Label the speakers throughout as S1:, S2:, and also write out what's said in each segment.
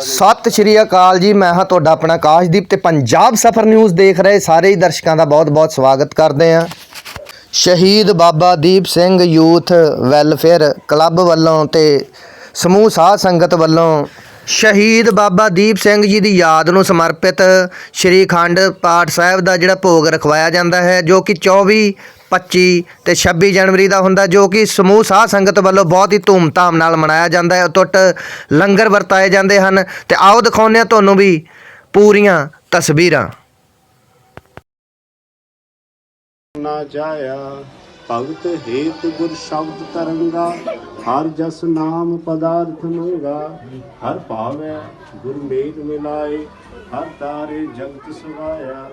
S1: ਸਤਿ ਸ਼੍ਰੀ ਅਕਾਲ ਜੀ, ਮੈਂ ਹਾਂ ਤੁਹਾਡਾ ਆਪਣਾ ਆਕਾਸ਼ਦੀਪ ਤੇ ਪੰਜਾਬ ਸਫਰ ਨਿਊਜ਼ ਦੇਖ ਰਹੇ ਸਾਰੇ ਹੀ ਦਰਸ਼ਕਾਂ ਦਾ ਬਹੁਤ-ਬਹੁਤ ਸਵਾਗਤ ਕਰਦੇ ਹਾਂ। ਸ਼ਹੀਦ Baba Deep Singh youth welfare club ਵੱਲੋਂ ਤੇ ਸਮੂਹ ਸਾਧ ਸੰਗਤ ਵੱਲੋਂ ਸ਼ਹੀਦ ਬਾਬਾ ਦੀਪ ਸਿੰਘ ਜੀ ਦੀ ਯਾਦ ਨੂੰ ਸਮਰਪਿਤ ਸ਼੍ਰੀ ਖੰਡ ਪਾਠ ਸਾਹਿਬ ਦਾ ਜਿਹੜਾ ਭੋਗ ਰਖਵਾਇਆ ਜਾਂਦਾ ਹੈ, ਜੋ ਕਿ 24 25 ਤੇ 26 ਜਨਵਰੀ ਦਾ ਹੁੰਦਾ ਜੋ ਕਿ ਸਮੂਹ ਸਾਧ ਸੰਗਤ ਵੱਲੋਂ ਬਹੁਤ ਹੀ ਧੂਮਧਾਮ ਨਾਲ ਮਨਾਇਆ ਜਾਂਦਾ ਹੈ। ਟੁੱਟ ਲੰਗਰ ਵਰਤਾਏ ਜਾਂਦੇ ਹਨ ਤੇ ਆਓ ਦਿਖਾਉਂਦੇ ਹਾਂ ਤੁਹਾਨੂੰ ਵੀ ਪੂਰੀਆਂ ਤਸਵੀਰਾਂ।
S2: ਨਾ ਜਾਇਆ ਭਗਤ ਹੇਤ ਗੁਰ ਸ਼ਬਦ ਤਰੰਗਾ, ਹਰ ਜਸ ਨਾਮ ਪਦਾਰਥ ਮੰਗਾ, ਹਰ ਭਾਵੈ ਗੁਰ ਮੇਲ ਮਿਲਾਏ, ਹਰ ਤਾਰੇ ਜਗਤ ਸੁਹਾਇਆ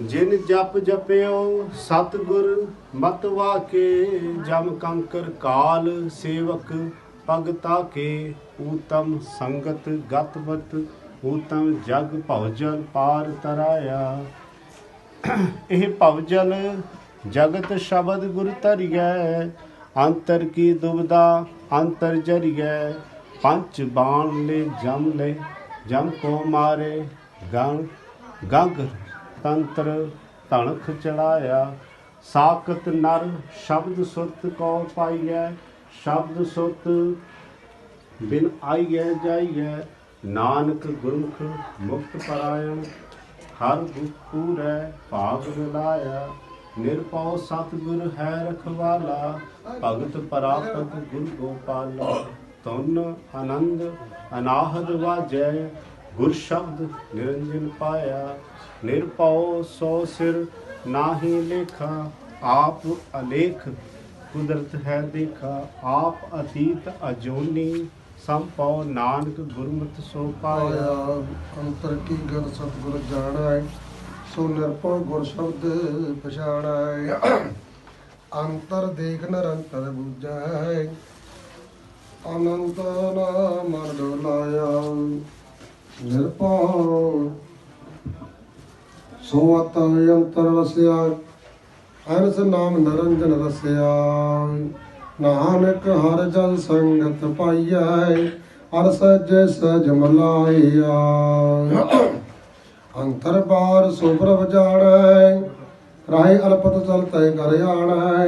S2: ਜਿਨ ਜਪ ਜਪਿਓ, ਸਤਿਗੁਰ ਮਤ ਵਾਕੇ, ਜਮ ਕੰਕਰ ਕਾਲ ਸੇਵਕ, ਭਗਤਾ ਕੇ, ਊਤਮ ਸੰਗਤ ਗਤਵਤ ਊਤਮ ਜਗ ਭਵਜਲ ਪਾਰ ਤਰਾਇਆ। ਇਹ ਭਵਜਲ ਜਗਤ ਸ਼ਬਦ ਗੁਰ ਧਰਿਐ, ਅੰਤਰ ਕੀ ਦੁਬਦਾ ਅੰਤਰ ਜਰੀਐ। ਪੰਜ ਬਾਣ ਲੈ ਜਮ ਲੈ, ਜਮ ਕੋ ਮਾਰੇ ਗੰ ਗੰਗ ਤੰਤਰ ਤਣਖ ਚੜਾਇਆ। ਸਾਕਤ ਨਰ ਸ਼ਬਦ ਸੁਤ ਕੋ ਪਾਈਐ, ਸ਼ਬਦ ਸੁਤ ਬਿਨ ਆਈਐ ਜਾਈਐ। ਨਾਨਕ ਗੁਰਮੁਖ ਮੁਕਤ ਪਰਾਇਣ, ਹਰ ਗੁਪੂਰੈ ਭਾਗ ਮਿਲਾਇਆ ਨਿਰਪਉ ਸਤਿਗੁਰ ਹੈ ਰਖਵਾਲਾ, ਭਗਤ ਪਰਾਪਤ ਗੁਰ ਗੋਪਾਲਾ। ਤੁਨ ਆਨੰਦ ਅਨਾਹਦ ਵਾਜੈ ਗੁਰ ਸ਼ਬਦ ਨਿਰੰਜਨ ਪਾਇਆ ਨਿਰਪਉ ਸੋ ਸਿਰ ਨਾਹੀ ਲੇਖਾ, ਆਪ ਅਲੇਖ ਕੁਦਰਤ ਹੈ ਦੇਖਾ, ਆਪ ਅਤੀਤ ਅਜੋਨੀ ਸੰਪਉ ਨਾਨਕ ਗੁਰਮਤਿ ਸੋ ਪਾਇਆ।
S3: ਪਾਇਆ ਅੰਤਰ ਕੀ ਗਤ ਸਤਿਗੁਰ ਜਾਣੈ, ਸੋ ਨਿਰਭਉ ਗੁਰ ਸ਼ਬਦ ਪਛਾਣੈ। ਅੰਤਰ ਦੇਖ ਨਿਰੰਤਰ ਬੁਝੈ, ਅਨੰਤ ਨਾਮ ਮਨ ਨਿਰਭਉ ਸੋ ਅੰਤਰ ਰਸਿਆ ਹਰਸ ਨਾਮ ਨਿਰੰਜਨ ਰਸਿਆ ਨਾਨਕ ਹਰ ਜਲ ਸੰਗਤ ਪਾਈਐ ਹਰ ਸਜੈ ਸਜ ਮਲਾਈਆ ਅੰਤਰ ਬਾਰ ਸੋ ਜਾਣੈ ਰਾਹੇ ਅਲਪਤ ਚਲਤੈ ਕਰ ਆਣੈ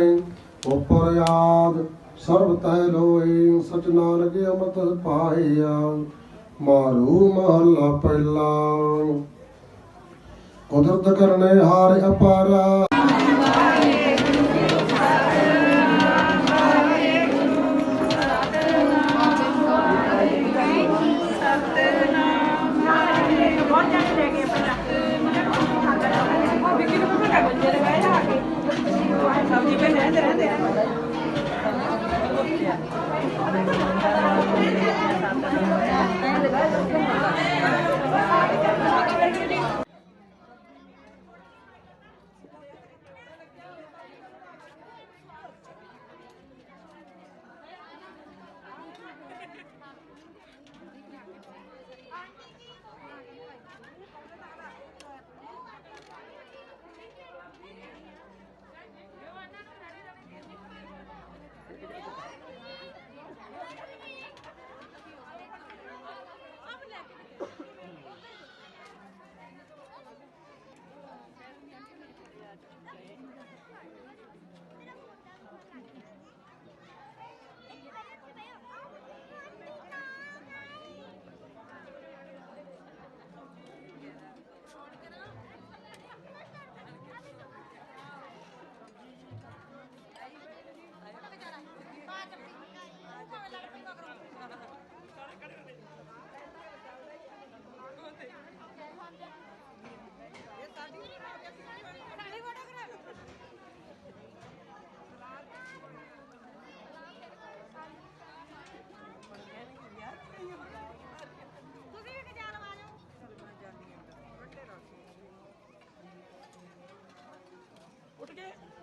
S3: ਉਪਰ ਯਾਦ ਸਰਬ ਤੈ ਲੋਈ ਸਚ ਨਾਨਕ ਅੰਮ੍ਰਿਤ ਪਾਇਆ ਮਾਰੂ ਮਹੱਲਾ ਪਹਿਲਾ। ਕੁਦਰਤ ਕਰਨੇ ਹਾਰ ਅਪਾਰਾ।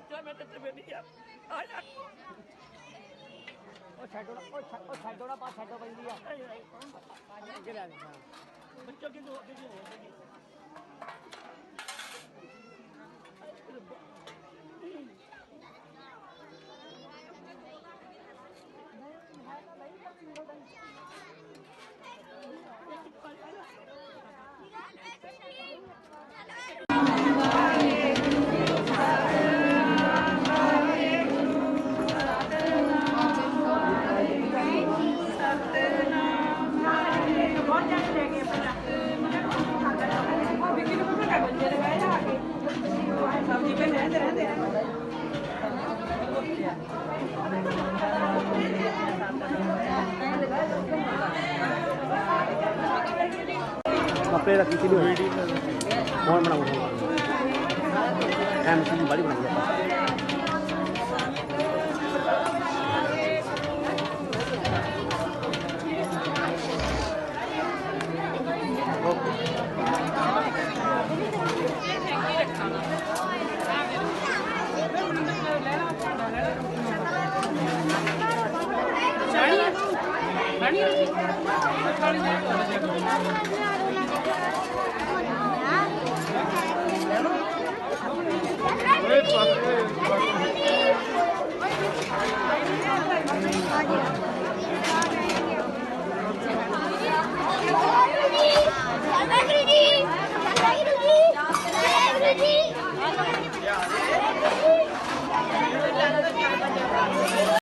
S4: ਜਾ ਮੈਂ ਤੇ ਬੈਠੀ ਆ। ਆ ਜਾ।
S5: ਉਹ ਛੱਡੋ ਨਾ ਉਹ ਛੱਡ- ਉਹ ਛੱਡੋ ਨਾ ਪਾ ਛੱਡੋ ਪੈਂਦੀ ਆ।
S4: ਬੱਚੋ ਕਿ ਦੋ ਅੱਗੇ ਹੋ ਗਈ
S5: ਕੱਪੜੇ ਰੱਖੀ ਸੀ ਨਹੀਂ ਹੋਈ ਕੌਣ ਬਣਾਉਂਦਾ ਐਮਸੀ ਬੜੀ ਬਣਾਉਂਦਾ
S6: ਵਾਹਿਗੁਰੂ